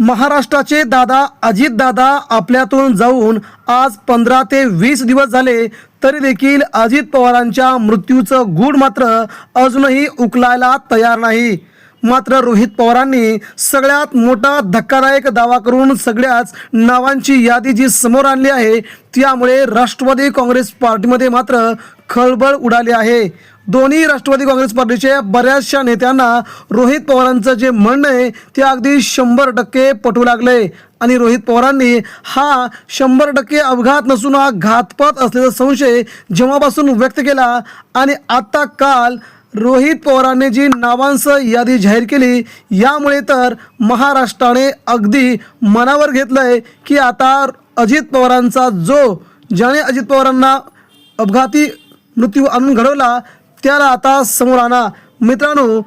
महाराष्ट्राचे दादा अजितदादा आपल्यातून जाऊन आज पंधरा ते वीस दिवस झाले तरी देखील अजित पवारांच्या मृत्यूचं गूढ मात्र अजूनही उकलायला तयार नाही. मात्र रोहित पवारांनी सगळ्यात मोठा धक्कादायक दावा करून सगळ्याच नावांची यादी जी समोर आणली आहे त्यामुळे राष्ट्रवादी काँग्रेस पार्टीमध्ये मात्र खळबळ उडाली आहे. दोन्ही राष्ट्रवादी काँग्रेस पार्टीच्या बऱ्याचशा नेत्यांना रोहित पवारांचं जे म्हणणं आहे ते अगदी शंभर टक्के पटू लागले. आणि रोहित पवारांनी हा शंभर टक्के अपघात नसून हा घातपात असल्याचा संशय जेव्हापासून व्यक्त केला आणि आता काल रोहित पवारांनी जी नावांसह यादी जाहीर केली यामुळे तर महाराष्ट्राने अगदी मनावर घेतलं आहे की आता अजित पवारांचा जो ज्याने अजित पवारांना अपघाती मृत्यू आणून घडवला त्याला आता समोर आणा. मित्रांनो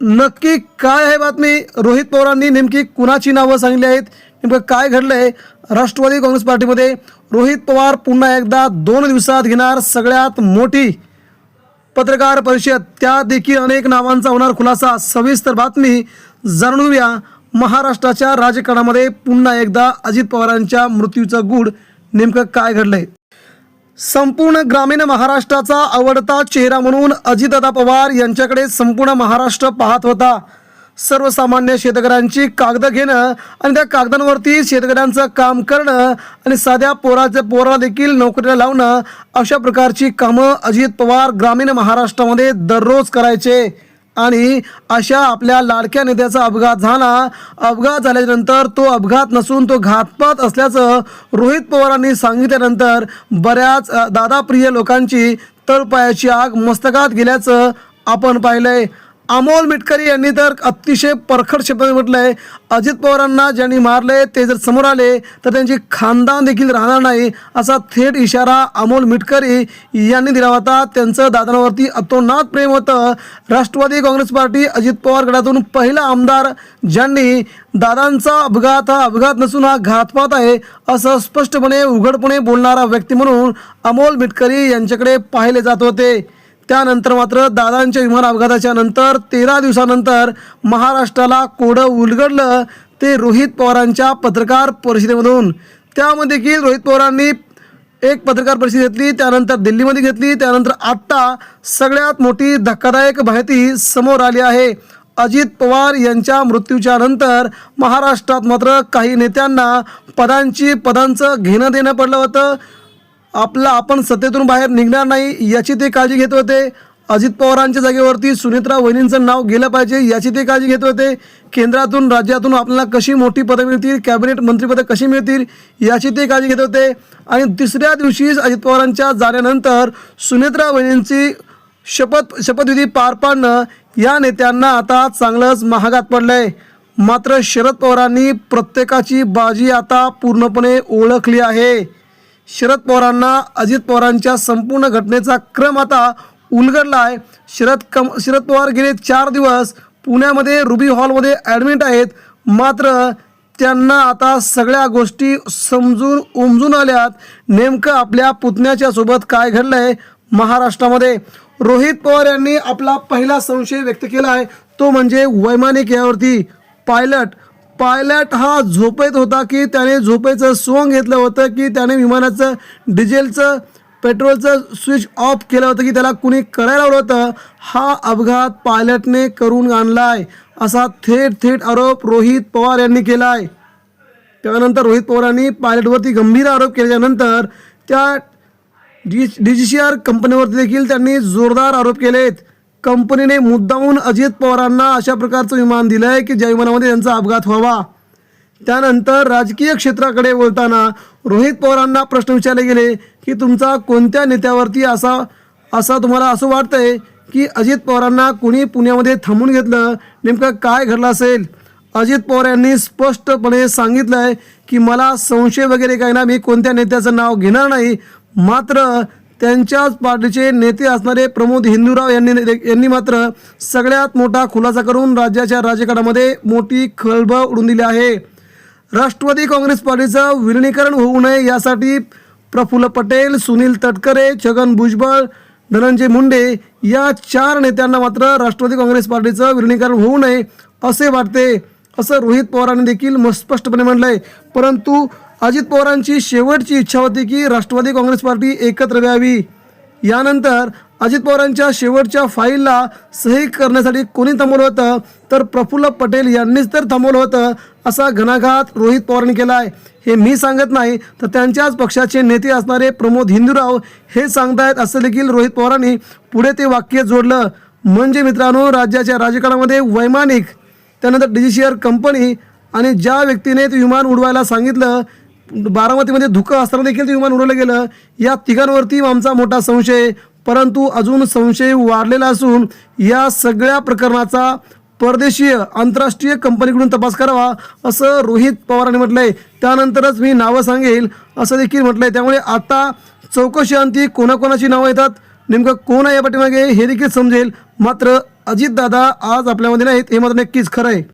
नक्की काय आहे बातमी? रोहित पवारांनी नेमकी कुणाची नावं सांगली आहेत? नेमकं काय घडलंय? राष्ट्रवादी काँग्रेस पार्टीमध्ये रोहित पवार पुन्हा एकदा दोन दिवसात घेणार सगळ्यात मोठी पत्रकार परिषद. त्या देखील अनेक नावांचा होणार खुलासा. सविस्तर बातमी जाणून घेऊया. महाराष्ट्राच्या राजकारणामध्ये पुन्हा एकदा अजित पवारांच्या मृत्यूचं गूढ नेमकं काय घडलंय? संपूर्ण ग्रामीण महाराष्ट्राचा आवडता चेहरा म्हणून अजितदादा पवार यांच्याकडे संपूर्ण महाराष्ट्र पाहत होता. सर्वसामान्य शेतकऱ्यांची कागदं घेणं आणि त्या कागदांवरती शेतकऱ्यांचं काम करणं आणि साध्या पोराचं पोराला देखील नोकरीला लावणं अशा प्रकारची कामं अजित पवार ग्रामीण महाराष्ट्रामध्ये दररोज करायचे. आणि अशा आपल्या लाडक्या नेत्याचा अपघात झाला. अपघात झाल्यानंतर तो अपघात नसून तो घातपात असल्याचं रोहित पवारांनी सांगितल्यानंतर बऱ्याच दादाप्रिय लोकांची तळपायाची आग मस्तकात गेल्याचं आपण पाहिलंय. अमोल मिटकरी यांनी तर अतिशय परखड शब्दात आहे अजित पवारांना ज्यांनी मारले ते जर समोर आले तर त्यांची खानदान देखील राहणार नाही असा थेट इशारा अमोल मिटकरी यांनी दिला होता. त्यांचं दादांवरती अतोनात प्रेम होतं. राष्ट्रवादी काँग्रेस पार्टी अजित पवार गटातून पहिला आमदार ज्यांनी दादांचा अपघात हा अपघात नसून हा घातपात आहे असं स्पष्टपणे उघडपणे बोलणारा व्यक्ती म्हणून अमोल मिटकरी यांच्याकडे पाहिले जात होते. त्यानंतर मात्र दादांच्या विमान अपघाताच्या नंतर तेरा दिवसानंतर महाराष्ट्राला कोडं उलगडलं. ते रोहित पवारांच्या पत्रकार परिषदेमधून. त्यामध्ये देखील रोहित पवारांनी एक पत्रकार परिषद घेतली त्यानंतर दिल्लीमध्ये घेतली त्यानंतर आत्ता सगळ्यात मोठी धक्कादायक माहिती समोर आली आहे. अजित पवार यांच्या मृत्यूच्या नंतर महाराष्ट्रात मात्र काही नेत्यांना पदांची पदांचं घेणं देणं पडलं होतं. आपला आपण सत्तेतून बाहेर निघणार नाही याची ते काळजी घेत होते. अजित पवारांच्या जागेवरती सुनेत्रा वहिनींचं नाव गेलं पाहिजे याची ते काळजी घेत होते. केंद्रातून राज्यातून आपल्याला कशी मोठी पदं मिळतील कॅबिनेट मंत्रिपदं कशी मिळतील याची ते काळजी घेत होते. आणि तिसऱ्या दिवशीच अजित पवारांच्या जाण्यानंतर सुनेत्रा वहिनींची शपथ शपथविधी पार पाडणं या नेत्यांना आता चांगलंच महागात पडलं आहे मात्र शरद पवारांनी प्रत्येकाची बाजी आता पूर्णपणे ओळखली आहे. शरद पवारांना अजित पवारांच्या संपूर्ण घटनेचा क्रम आता उलगडला आहे शरद कम शरद पवार गेले चार दिवस. पुण्यामध्ये रुबी हॉलमध्ये ॲडमिट आहेत. मात्र त्यांना आता सगळ्या गोष्टी समजून उमजून आल्यात. नेमकं आपल्या पुतण्याच्या सोबत काय आहे महाराष्ट्रामध्ये? रोहित पवार यांनी आपला पहिला संशय व्यक्त केला आहे तो म्हणजे वैमानिक यावरती. पायलट पायलट हा झोपेत होता की त्याने झोपेचं सोंग घेतलं होतं की त्याने विमानाचं डिझेलचं पेट्रोलचं स्विच ऑफ केलं होतं की त्याला कुणी करायला लावलं होतं? हा अपघात पायलटने करून आणलाय असा थेट थेट आरोप रोहित पवार यांनी केला आहे त्यानंतर रोहित पवारांनी पायलटवरती गंभीर आरोप केल्याच्यानंतर त्या D D G C R कंपनीवरती देखील त्यांनी जोरदार आरोप केलेत. कंपनीने मुद्दामून अजित पवारांना अशा प्रकारचं विमान दिलं आहे की ज्या विमानामध्ये त्यांचा अपघात व्हावा. त्यानंतर राजकीय क्षेत्राकडे बोलताना रोहित पवारांना प्रश्न विचारले गेले की तुमचा कोणत्या नेत्यावरती असा असा तुम्हाला असं वाटतंय की अजित पवारांना कुणी पुण्यामध्ये थांबून घेतलं? नेमकं काय घडलं असेल? अजित पवार यांनी स्पष्टपणे सांगितलं आहे की मला संशय वगैरे काही ना मी कोणत्या नेत्याचं नाव घेणार नाही. मात्र त्यांच्याच पार्टीचे नेते असणारे प्रमोद हिंदूराव यांनी यांनी मात्र सगळ्यात मोठा खुलासा करून राज्याच्या राजकारणामध्ये मोठी खळबळ उडून दिली आहे. राष्ट्रवादी काँग्रेस पार्टीचं विलिनीकरण होऊ नये यासाठी प्रफुल्ल पटेल सुनील तटकरे छगन भुजबळ धनंजय मुंडे या चार नेत्यांना मात्र राष्ट्रवादी काँग्रेस पार्टीचं विलिनीकरण होऊ नये असे वाटते असं रोहित पवारांनी देखील म- स्पष्टपणे म्हटलंय परंतु अजित पवारांची शेवटची इच्छा होती की राष्ट्रवादी काँग्रेस पार्टी एकत्र व्हावी यानंतर अजित पवारांच्या शेवटच्या फाईलला सही करण्यासाठी कोणी थांबवलं होतं? तर प्रफुल्ल पटेल यांनीच तर थांबवलं होतं असा घणाघात रोहित पवारांनी केला आहे हे मी सांगत नाही तर त्यांच्याच पक्षाचे नेते असणारे प्रमोद हिंदूराव हे सांगतायत असं देखील रोहित पवारांनी पुढे ते वाक्य जोडलं. म्हणजे मित्रांनो राज्याच्या राजकारणामध्ये वैमानिक त्यानंतर डिजिशियर कंपनी आणि ज्या व्यक्तीने ते विमान उडवायला सांगितलं बारामतीमध्ये धुकं असताना देखील ते विमान उडवलं गेलं. या तिघांवरती आमचा मोठा संशय परंतु अजून संशय वाढलेला असून या सगळ्या प्रकरणाचा परदेशीय आंतरराष्ट्रीय कंपनीकडून तपास करावा असं रोहित पवारांनी म्हटलं आहे त्यानंतरच मी नावं सांगेल असं देखील म्हटलं आहे त्यामुळे आता चौकशीअंती कोणाकोणाची नावं येतात नेमकं कोण आहे या पाठीमागे हे देखील समजेल. मात्र अजितदादा आज आपल्यामध्ये नाहीत हे मात्र नक्कीच खरं आहे.